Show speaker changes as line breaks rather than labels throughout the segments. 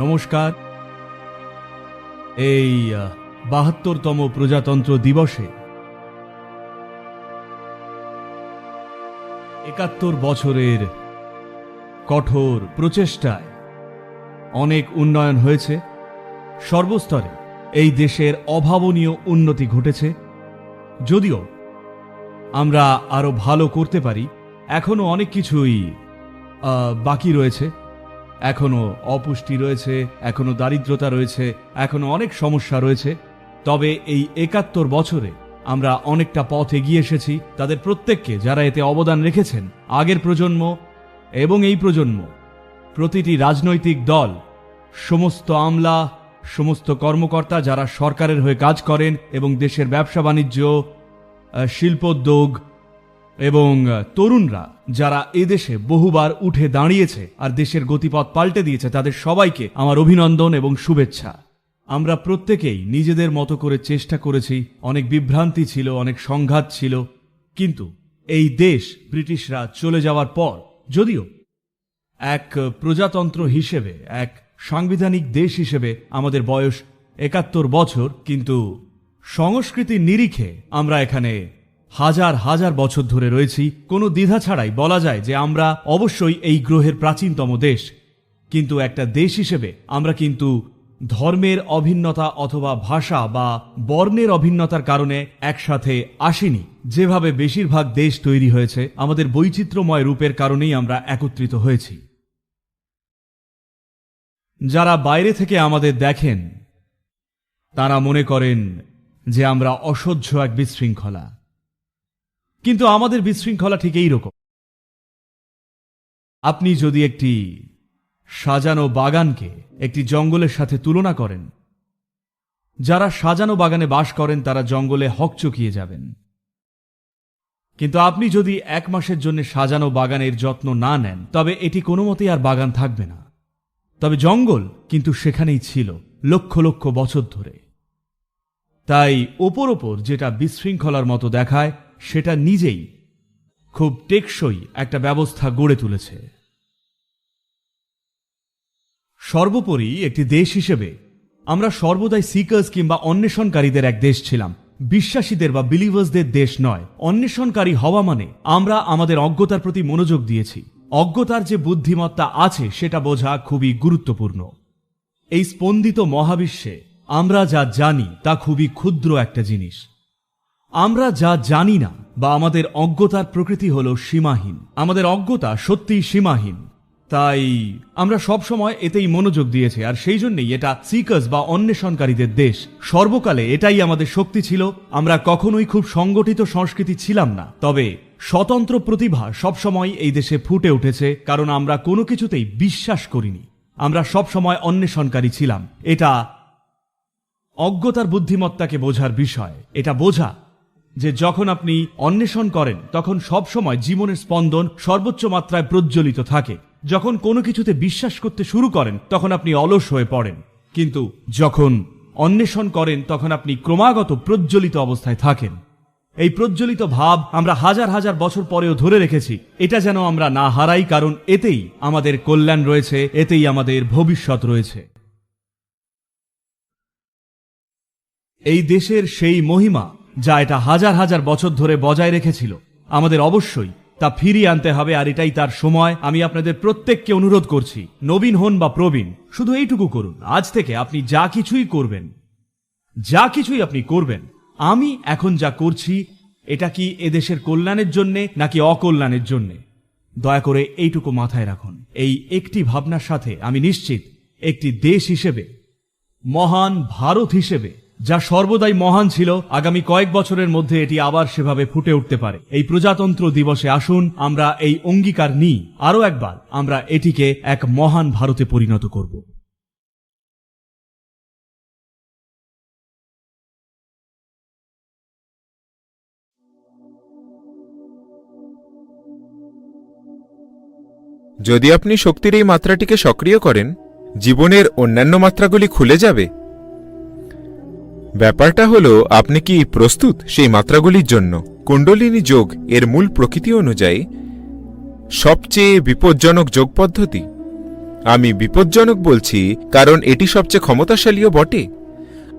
নমস্কার। এই বাহাত্তরতম প্রজাতন্ত্র দিবসে একাত্তর বছরের কঠোর প্রচেষ্টায় অনেক উন্নয়ন হয়েছে। সর্বস্তরে এই দেশের অভাবনীয় উন্নতি ঘটেছে। যদিও আমরা আরও ভালো করতে পারি, এখনও অনেক কিছুই বাকি রয়েছে। এখনও অপুষ্টি রয়েছে এখনও দারিদ্রতা রয়েছে এখনও অনেক সমস্যা রয়েছে। তবে এই একাত্তর বছরে আমরা অনেকটা পথ এগিয়ে এসেছি। তাদের প্রত্যেককে যারা এতে অবদান রেখেছেন, আগের প্রজন্ম এবং এই প্রজন্ম, প্রতিটি রাজনৈতিক দল, সমস্ত আমলা, সমস্ত কর্মকর্তা যারা সরকারের হয়ে কাজ করেন এবং দেশের ব্যবসা বাণিজ্য শিল্পোদ্যোগ এবং তরুণরা যারা এদেশে বহুবার উঠে দাঁড়িয়েছে আর দেশের গতিপথ পাল্টে দিয়েছে, তাদের সবাইকে আমার অভিনন্দন এবং শুভেচ্ছা। আমরা প্রত্যেকেই নিজেদের মতো করে চেষ্টা করেছি, অনেক বিভ্রান্তি ছিল, অনেক সংঘাত ছিল, কিন্তু এই দেশ ব্রিটিশরা চলে যাওয়ার পর, যদিও এক প্রজাতন্ত্র হিসেবে, এক সাংবিধানিক দেশ হিসেবে আমাদের বয়স একাত্তর বছর, কিন্তু সংস্কৃতির নিরিখে আমরা এখানে হাজার হাজার বছর ধরে রয়েছি, কোনো দ্বিধা ছাড়াই বলা যায় যে আমরা অবশ্যই এই গ্রহের প্রাচীনতম দেশ। কিন্তু একটা দেশ হিসেবে আমরা কিন্তু ধর্মের অভিন্নতা অথবা ভাষা বা বর্ণের অভিন্নতার কারণে একসাথে আসিনি। যেভাবে বেশিরভাগ দেশ তৈরি হয়েছে, আমাদের বৈচিত্র্যময় রূপের কারণেই আমরা একত্রিত হয়েছি। যারা বাইরে থেকে আমাদের দেখেন, তারা মনে করেন যে আমরা অসহ্য এক বিশৃঙ্খলা। কিন্তু আমাদের বিশৃঙ্খলা ঠিক এই রকম আপনি যদি একটি সাজানো বাগানকে একটি জঙ্গলের সাথে তুলনা করেন, যারা সাজানো বাগানে বাস করেন, তারা জঙ্গলে হকচকিয়ে যাবেন। কিন্তু আপনি যদি এক মাসের জন্য সাজানো বাগানের যত্ন না নেন, তবে এটি কোনো মতেই আর বাগান থাকবে না। তবে জঙ্গল কিন্তু সেখানেই ছিল, লক্ষ লক্ষ বছর ধরে। তাই ওপর ওপর যেটা বিশৃঙ্খলার মতো দেখায় সেটা নিজেই খুব টেকসই একটা ব্যবস্থা গড়ে তুলেছে। সর্বোপরি একটি দেশ হিসেবে আমরা সর্বদাই সিকার্স কিংবা অন্বেষণকারীদের এক দেশ ছিলাম। বিশ্বাসীদের বা বিলিভার্সদের দেশ নয়। অন্বেষণকারী হওয়া মানে আমরা আমাদের অজ্ঞতার প্রতি মনোযোগ দিয়েছি। অজ্ঞতার যে বুদ্ধিমত্তা আছে সেটা বোঝা খুবই গুরুত্বপূর্ণ। এই স্পন্দিত মহাবিশ্বে আমরা যা জানি তা খুবই ক্ষুদ্র একটা জিনিস। আমরা যা জানি না বা আমাদের অজ্ঞতার প্রকৃতি হল সীমাহীন। আমাদের অজ্ঞতা সত্যিই সীমাহীন। তাই আমরা সব সময় এতেই মনোযোগ দিয়েছি, আর সেই জন্যই এটা সিকার্স বা অন্বেষণকারীদের দেশ। সর্বকালে এটাই আমাদের শক্তি ছিল। আমরা কখনোই খুব সংগঠিত সংস্কৃতি ছিলাম না। তবে স্বতন্ত্র প্রতিভা সবসময় এই দেশে ফুটে উঠেছে, কারণ আমরা কোনো কিছুতেই বিশ্বাস করিনি। আমরা সবসময় অন্বেষণকারী ছিলাম। এটা অজ্ঞতার বুদ্ধিমত্তাকে বোঝার বিষয়। এটা বোঝা যে যখন আপনি অন্বেষণ করেন, তখন সবসময় জীবনের স্পন্দন সর্বোচ্চ মাত্রায় প্রজ্বলিত থাকে। যখন কোনো কিছুতে বিশ্বাস করতে শুরু করেন, তখন আপনি অলস হয়ে পড়েন। কিন্তু যখন অন্বেষণ করেন, তখন আপনি ক্রমাগত প্রজ্বলিত অবস্থায় থাকেন। এই প্রজ্বলিত ভাব আমরা হাজার হাজার বছর পরেও ধরে রেখেছি। এটা যেন আমরা না হারাই, কারণ এতেই আমাদের কল্যাণ রয়েছে, এতেই আমাদের ভবিষ্যৎ রয়েছে। এই দেশের সেই মহিমা যা এটা হাজার হাজার বছর ধরে বজায় রেখেছিল। আমাদের অবশ্যই তা ফিরিয়ে আনতে হবে আর এটাই তার সময়। আমি আপনাদের প্রত্যেককে অনুরোধ করছি, নবীন হন বা প্রবীণ, শুধু এইটুকু করুন। আজ থেকে আপনি যা কিছুই করবেন, যা কিছুই আপনি করবেন, আমি এখন যা করছি, এটা কি এদেশের কল্যাণের জন্যে নাকি অকল্যাণের জন্যে? দয়া করে এইটুকু মাথায় রাখুন। এই একটি ভাবনার সাথে আমি নিশ্চিত, একটি দেশ হিসেবে, মহান ভারত হিসেবে যা সর্বদাই মহান ছিল, আগামী কয়েক বছরের মধ্যে এটি আবার সেভাবে ফুটে উঠতে পারে। এই প্রজাতন্ত্র দিবসে আসুন, আমরা এই অঙ্গীকার নিই। আরও একবার, আমরা এটিকে এক মহান ভারতে পরিণত করব।
যদি আপনি শক্তির এই মাত্রাটিকে সক্রিয় করেন, জীবনের অন্যান্য মাত্রাগুলি খুলে যাবে। ব্যাপারটা হলো, আপনি কি প্রস্তুত সেই মাত্রাগুলির জন্য? কুণ্ডলিনী যোগ এর মূল প্রকৃতি অনুযায়ী সবচেয়ে বিপজ্জনক যোগ পদ্ধতি? আমি বিপজ্জনক বলছি কারণ এটি সবচেয়ে ক্ষমতাশালীও বটে।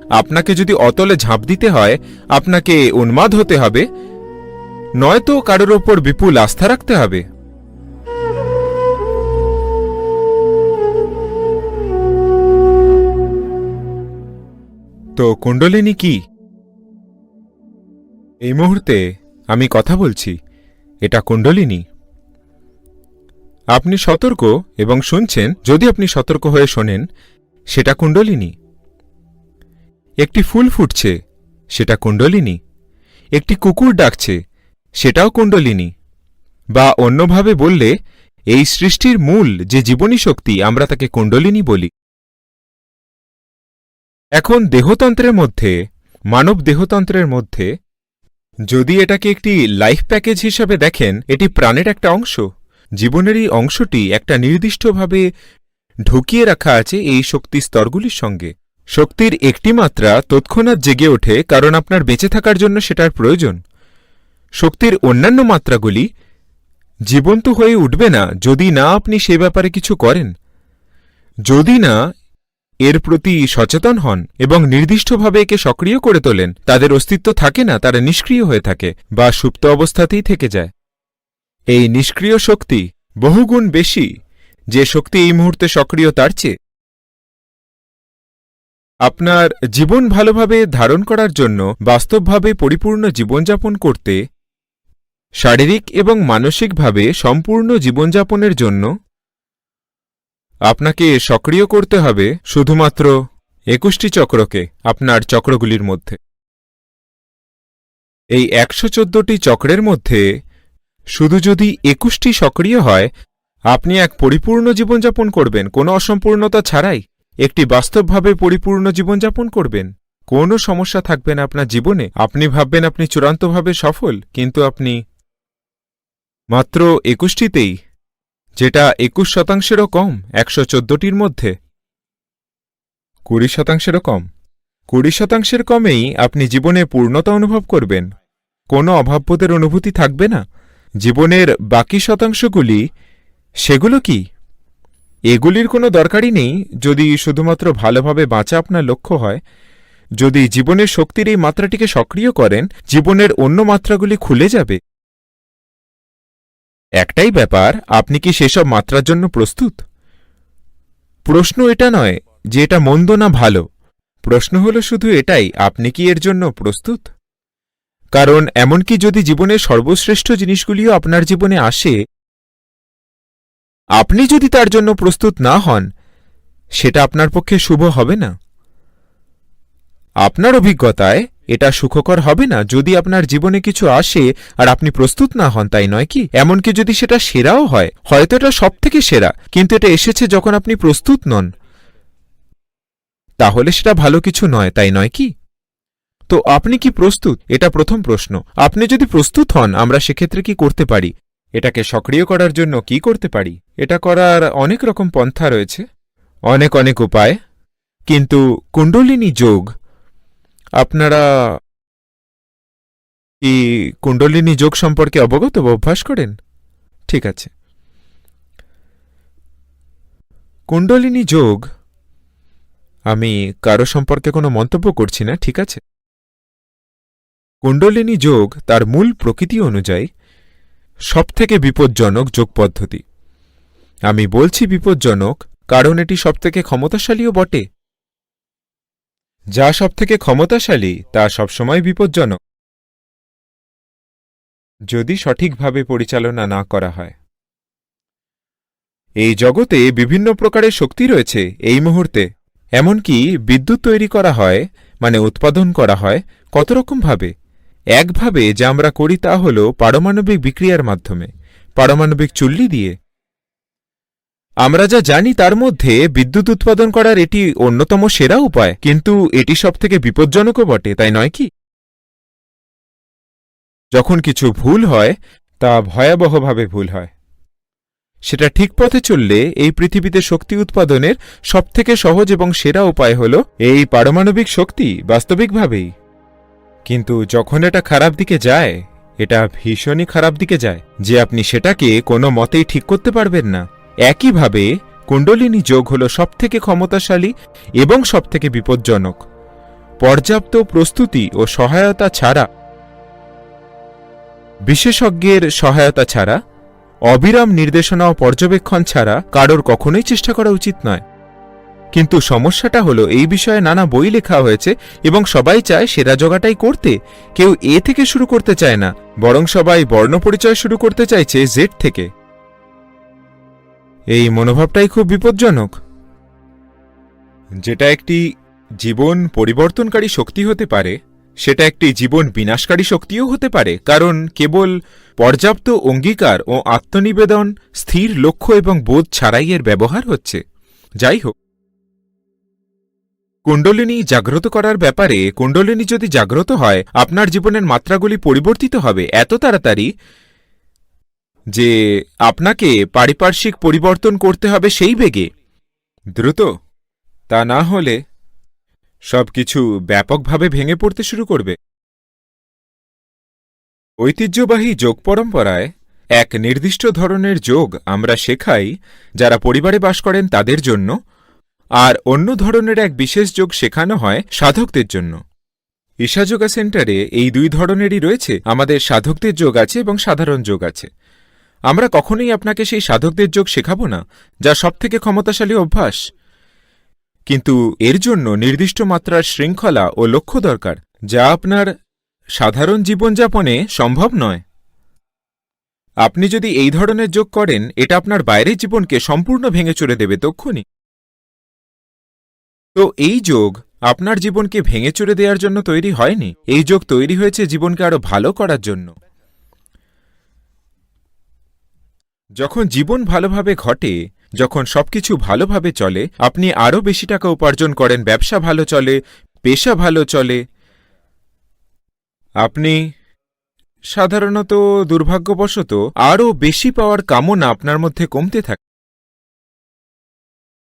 আপনাকে যদি অতলে ঝাঁপ দিতে হয়, আপনাকে উন্মাদ হতে হবে। নয়তো কারোর ওপর বিপুল আস্থা রাখতে হবে। তো কুণ্ডলিনী কি? এই মুহূর্তে আমি কথা বলছি, এটা কুণ্ডলিনী। আপনি সতর্ক এবং শুনছেন, যদি আপনি সতর্ক হয়ে শোনেন, সেটা কুণ্ডলিনী। একটি ফুল ফুটছে, সেটা কুণ্ডলিনী। একটি কুকুর ডাকছে, সেটাও কুণ্ডলিনী। বা অন্যভাবে বললে, এই সৃষ্টির মূল যে জীবনী শক্তি, আমরা তাকে কুণ্ডলিনী বলি। এখন দেহতন্ত্রের মধ্যে, মানব দেহতন্ত্রের মধ্যে, যদি এটাকে একটি লাইফ প্যাকেজ হিসাবে দেখেন, এটি প্রাণের একটা অংশ। জীবনের এই অংশটি একটা নির্দিষ্টভাবে ঢুকিয়ে রাখা আছে এই শক্তি স্তরগুলির সঙ্গে। শক্তির একটি মাত্রা তৎক্ষণাৎ জেগে ওঠে কারণ আপনার বেঁচে থাকার জন্য সেটার প্রয়োজন। শক্তির অন্যান্য মাত্রাগুলি জীবন্ত হয়ে উঠবে না যদি না আপনি সে ব্যাপারে কিছু করেন। যদি না এর প্রতি সচেতন হন এবং নির্দিষ্টভাবে একে সক্রিয় করে তোলেন। তাদের অস্তিত্ব থাকে না, তারা নিষ্ক্রিয় হয়ে থাকে বা সুপ্ত অবস্থাতেই থেকে যায়। এই নিষ্ক্রিয় শক্তি বহুগুণ বেশি যে শক্তি এই মুহূর্তে সক্রিয় তার চেয়ে। আপনার জীবন ভালোভাবে ধারণ করার জন্য বাস্তবভাবে পরিপূর্ণ জীবনযাপন করতে, শারীরিক এবং মানসিকভাবে সম্পূর্ণ জীবনযাপনের জন্য আপনাকে সক্রিয় করতে হবে শুধুমাত্র একুশটি চক্রকে আপনার চক্রগুলির মধ্যে। এই একশো চক্রের মধ্যে শুধু যদি একুশটি সক্রিয় হয়, আপনি এক পরিপূর্ণ জীবনযাপন করবেন, কোনো অসম্পূর্ণতা ছাড়াই। একটি বাস্তবভাবে পরিপূর্ণ জীবনযাপন করবেন। কোনো সমস্যা থাকবে না আপনার জীবনে। আপনি ভাববেন আপনি চূড়ান্তভাবে সফল, কিন্তু আপনি মাত্র একুশটিতেই যেটা একুশ শতাংশেরও কম, একশো চোদ্দটির মধ্যে। কুড়ি শতাংশেরও কম। কুড়ি শতাংশের কমেই আপনি জীবনে পূর্ণতা অনুভব করবেন। কোনো অভাববোধের অনুভূতি থাকবে না। জীবনের বাকি শতাংশগুলি, সেগুলো কি? এগুলির কোনো দরকারই নেই যদি শুধুমাত্র ভালোভাবে বাঁচা আপনার লক্ষ্য হয়। যদি জীবনের শক্তির এই মাত্রাটিকে সক্রিয় করেন, জীবনের অন্য মাত্রাগুলি খুলে যাবে। একটাই ব্যাপার, আপনি কি সেসব মাত্রার জন্য প্রস্তুত? প্রশ্ন এটা নয় যে এটা মন্দ না ভালো। প্রশ্ন হল শুধু এটাই, আপনি কি এর জন্য প্রস্তুত? কারণ এমনকি যদি জীবনের সর্বশ্রেষ্ঠ জিনিসগুলিও আপনার জীবনে আসে, আপনি যদি তার জন্য প্রস্তুত না হন, সেটা আপনার পক্ষে শুভ হবে না। আপনার অভিজ্ঞতায় এটা সুখকর হবে না যদি আপনার জীবনে কিছু আসে আর আপনি প্রস্তুত না হন, তাই নয় কি? এমনকি যদি সেটা সেরাও হয়, হয়তো এটা সব থেকে সেরা, কিন্তু এটা এসেছে যখন আপনি প্রস্তুত নন। তাহলে সেটা ভালো কিছু নয়, তাই নয় কি? তো আপনি কি প্রস্তুত? এটা প্রথম প্রশ্ন। আপনি যদি প্রস্তুত হন, আমরা সেক্ষেত্রে কি করতে পারি? এটাকে সক্রিয় করার জন্য কি করতে পারি? এটা করার অনেক রকম পন্থা রয়েছে। অনেক অনেক উপায়। কিন্তু কুণ্ডলিনী যোগ আপনারা কি কুণ্ডলিনী যোগ সম্পর্কে অবগত বা অভ্যাস করেন? ঠিক আছে। কুণ্ডলিনী যোগ, আমি কারও সম্পর্কে কোনো মন্তব্য করছি না, ঠিক আছে? কুণ্ডলিনী যোগ তার মূল প্রকৃতি অনুযায়ী সবথেকে বিপজ্জনক যোগ পদ্ধতি। আমি বলছি বিপজ্জনক কারণ এটি সবথেকে ক্ষমতাশালীও বটে। যা সবথেকে ক্ষমতাশালী, তা সবসময় বিপজ্জনক। যদি সঠিকভাবে পরিচালনা না করা হয়। এই জগতে বিভিন্ন প্রকারের শক্তি রয়েছে এই মুহূর্তে। এমনকি বিদ্যুৎ তৈরি করা হয় মানে উৎপাদন করা হয়, কত রকমভাবে। একভাবে যা আমরা করি তা হল পারমাণবিক বিক্রিয়ার মাধ্যমে। পারমাণবিক চুল্লি দিয়ে। আমরা যা জানি তার মধ্যে বিদ্যুৎ উৎপাদন করার এটি অন্যতম সেরা উপায়। কিন্তু এটি সবথেকে বিপজ্জনকও বটে, তাই নয় কি? যখন কিছু ভুল হয়, তা ভয়াবহভাবে ভুল হয়। সেটা ঠিক পথে চললে এই পৃথিবীতে শক্তি উৎপাদনের সবথেকে সহজ এবং সেরা উপায় হল এই পারমাণবিক শক্তি, বাস্তবিকভাবেই। কিন্তু যখন এটা খারাপ দিকে যায়, এটা ভীষণই খারাপ দিকে যায়, যে আপনি সেটাকে কোনো মতেই ঠিক করতে পারবেন না। একইভাবে কুণ্ডলিনী যোগ হল সবথেকে ক্ষমতাশালী এবং সবথেকে বিপজ্জনক। পর্যাপ্ত প্রস্তুতি ও সহায়তা ছাড়া, বিশেষজ্ঞের সহায়তা ছাড়া, অবিরাম নির্দেশনা ও পর্যবেক্ষণ ছাড়া কারোর কখনোই চেষ্টা করা উচিত নয়। কিন্তু সমস্যাটা হলো এই বিষয়ে নানা বই লেখা হয়েছে এবং সবাই চায় সেরা জোগাটাই করতে। কেউ এ থেকে শুরু করতে চায় না, বরং সবাই বর্ণপরিচয় শুরু করতে চাইছে জেড থেকে। এই মনোভাবটাই খুব বিপজ্জনক। যেটা একটি জীবন পরিবর্তনকারী শক্তি হতে পারে, সেটা একটি জীবন বিনাশকারী শক্তিও হতে পারে, কারণ কেবল পর্যাপ্ত অঙ্গীকার ও আত্মনিবেদন স্থির লক্ষ্য এবং বোধ ছাড়াই এর ব্যবহার হচ্ছে। যাই হোক। কুণ্ডলিনী জাগ্রত করার ব্যাপারে, কুণ্ডলিনী যদি জাগ্রত হয়, আপনার জীবনের মাত্রাগুলি পরিবর্তিত হবে। এত তাড়াতাড়ি যে আপনাকে পারিপার্শ্বিক পরিবর্তন করতে হবে সেই বেগে। দ্রুত, তা না হলে সবকিছু ব্যাপকভাবে ভেঙে পড়তে শুরু করবে। ঐতিহ্যবাহী যোগ পরম্পরায় এক নির্দিষ্ট ধরনের যোগ আমরা শেখাই যারা পরিবারে বাস করেন তাদের জন্য, আর অন্য ধরনের এক বিশেষ যোগ শেখানো হয় সাধকদের জন্য। ঈশাযোগা সেন্টারে এই দুই ধরনেরই রয়েছে। আমাদের সাধকদের যোগ আছে এবং সাধারণ যোগ আছে। আমরা কখনোই আপনাকে সেই সাধকদের যোগ শেখাব না, যা সবথেকে ক্ষমতাশালী অভ্যাস। কিন্তু এর জন্য নির্দিষ্ট মাত্রার শৃঙ্খলা ও লক্ষ্য দরকার, যা আপনার সাধারণ জীবনযাপনে সম্ভব নয়। আপনি যদি এই ধরনের যোগ করেন, এটা আপনার বাইরের জীবনকে সম্পূর্ণ ভেঙে চড়ে দেবে, তক্ষুনি। তো এই যোগ আপনার জীবনকে ভেঙে চড়ে দেওয়ার জন্য তৈরি হয়নি? এই যোগ তৈরি হয়েছে জীবনকে আরও ভালো করার জন্য। যখন জীবন ভালোভাবে ঘটে, যখন সবকিছু ভালোভাবে চলে, আপনি আরও বেশি টাকা উপার্জন করেন, ব্যবসা ভালো চলে, পেশা ভালো চলে। আপনি সাধারণত দুর্ভাগ্যবশত আরও বেশি পাওয়ার কামনা আপনার মধ্যে কমতে থাকে।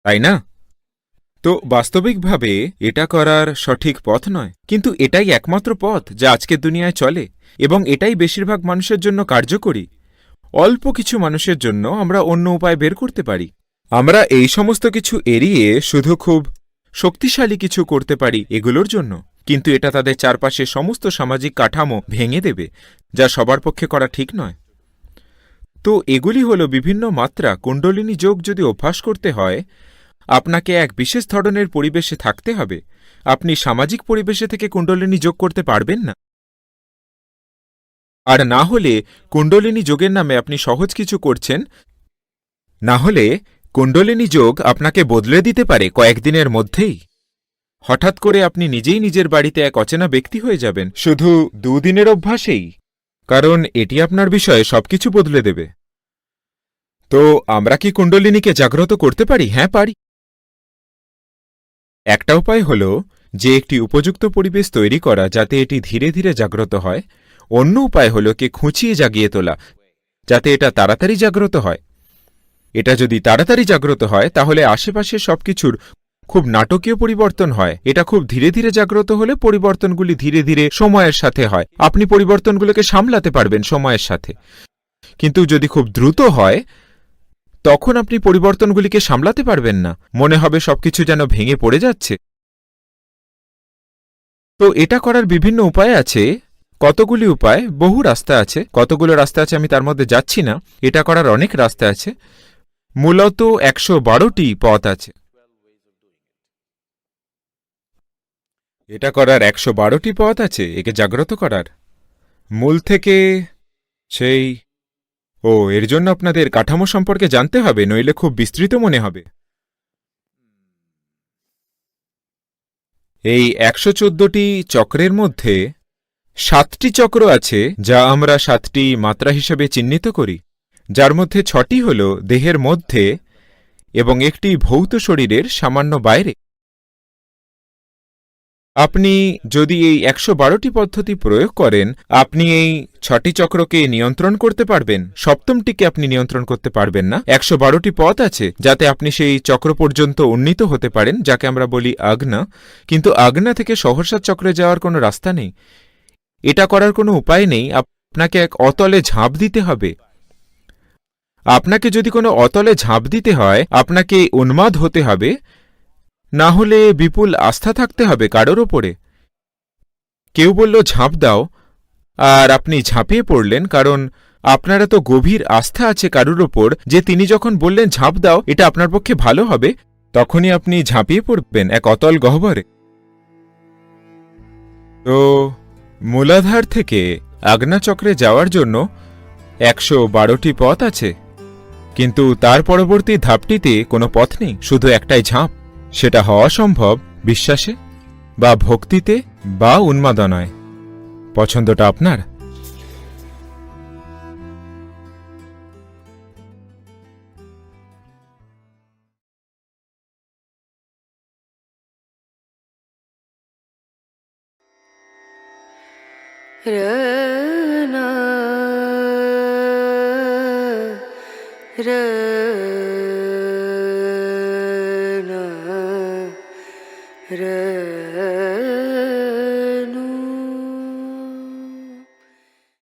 তাই না? তো বাস্তবিকভাবে এটা করার সঠিক পথ নয়, কিন্তু এটাই একমাত্র পথ যা আজকের দুনিয়ায় চলে, এবং এটাই বেশিরভাগ মানুষের জন্য কার্যকরী। অল্প কিছু মানুষের জন্য আমরা অন্য উপায় বের করতে পারি। আমরা এই সমস্ত কিছু এড়িয়ে শুধু খুব শক্তিশালী কিছু করতে পারি এগুলোর জন্য। কিন্তু এটা তাদের চারপাশে সমস্ত সামাজিক কাঠামো ভেঙে দেবে, যা সবার পক্ষে করা ঠিক নয়। তো এগুলি হল বিভিন্ন মাত্রা। কুণ্ডলিনী যোগ যদি অভ্যাস করতে হয়, আপনাকে এক বিশেষ ধরনের পরিবেশে থাকতে হবে। আপনি সামাজিক পরিবেশে থেকে কুণ্ডলিনী যোগ করতে পারবেন না। আর না হলে কুণ্ডলিনী যোগের নামে আপনি সহজ কিছু করছেন। না হলে কুণ্ডলিনী যোগ আপনাকে বদলে দিতে পারে কয়েকদিনের মধ্যেই। হঠাৎ করে আপনি নিজেই নিজের বাড়িতে এক অচেনা ব্যক্তি হয়ে যাবেন। শুধু দুদিনের অভ্যাসেই, কারণ এটি আপনার বিষয়ে সবকিছু বদলে দেবে। তো আমরা কি কুণ্ডলিনীকে জাগ্রত করতে পারি? হ্যাঁ পারি। একটা উপায় হল যে একটি উপযুক্ত পরিবেশ তৈরি করা যাতে এটি ধীরে ধীরে জাগ্রত হয়। অন্য উপায় হল কে খুঁচিয়ে জাগিয়ে তোলা, যাতে এটা তাড়াতাড়ি জাগ্রত হয়। এটা যদি তাড়াতাড়ি জাগ্রত হয়, তাহলে আশেপাশে সবকিছুর খুব নাটকীয় পরিবর্তন হয়। এটা খুব ধীরে ধীরে জাগ্রত হলে পরিবর্তনগুলি ধীরে ধীরে সময়ের সাথে হয়। আপনি পরিবর্তনগুলোকে সামলাতে পারবেন সময়ের সাথে। কিন্তু যদি খুব দ্রুত হয়, তখন আপনি পরিবর্তনগুলিকে সামলাতে পারবেন না। মনে হবে সবকিছু যেন ভেঙে পড়ে যাচ্ছে। তো এটা করার বিভিন্ন উপায় আছে। কতগুলি উপায়, বহু রাস্তা আছে। কতগুলো রাস্তা আছে আমি তার মধ্যে যাচ্ছি না। এটা করার অনেক রাস্তা আছে। মূলত একশো বারোটি পথ আছে। এটা করার একশো বারোটি পথ আছে, একে জাগ্রত করার। মূল থেকে সেই, ও, এর জন্য আপনাদের কাঠামো সম্পর্কে জানতে হবে, নইলে খুব বিস্তৃত মনে হবে। এই একশো চোদ্দটি চক্রের মধ্যে সাতটি চক্র আছে যা আমরা সাতটি মাত্রা হিসেবে চিহ্নিত করি। যার মধ্যে ছটি হল দেহের মধ্যে এবং একটি ভৌত শরীরের সামান্য বাইরে। আপনি যদি এই একশো বারোটি পদ্ধতি প্রয়োগ করেন, আপনি এই ছটি চক্রকে নিয়ন্ত্রণ করতে পারবেন। সপ্তমটিকে আপনি নিয়ন্ত্রণ করতে পারবেন না। একশো বারোটি পথ আছে যাতে আপনি সেই চক্র পর্যন্ত উন্নীত হতে পারেন, যাকে আমরা বলি আগ্না। কিন্তু আগ্না থেকে সহসা চক্রে যাওয়ার কোনো রাস্তা নেই। এটা করার কোনো উপায় নেই, আপনাকে এক অতলে ঝাঁপ দিতে হবে। আপনাকে যদি কোনো অতলে ঝাঁপ দিতে হয়, আপনাকে উন্মাদ হতে হবে। না হলে বিপুল আস্থা থাকতে হবে কারোর ওপরে। কেউ বলল, ঝাঁপ দাও। আর আপনি ঝাঁপিয়ে পড়লেন, কারণ আপনার এত গভীর আস্থা আছে কারুর ওপর যে তিনি যখন বললেন, ঝাঁপ দাও, এটা আপনার পক্ষে ভালো হবে, তখনই আপনি ঝাঁপিয়ে পড়বেন এক অতল গহ্বরে। তো মূলাধার থেকে আগ্নাচক্রে যাওয়ার জন্য একশো বারোটি পথ আছে। কিন্তু তার পরবর্তী ধাপটিতে কোনো পথ নেই, শুধু একটাই ঝাঁপ। সেটা হওয়া সম্ভব বিশ্বাসে বা ভক্তিতে বা উন্মাদনায়। পছন্দটা আপনার?
Rana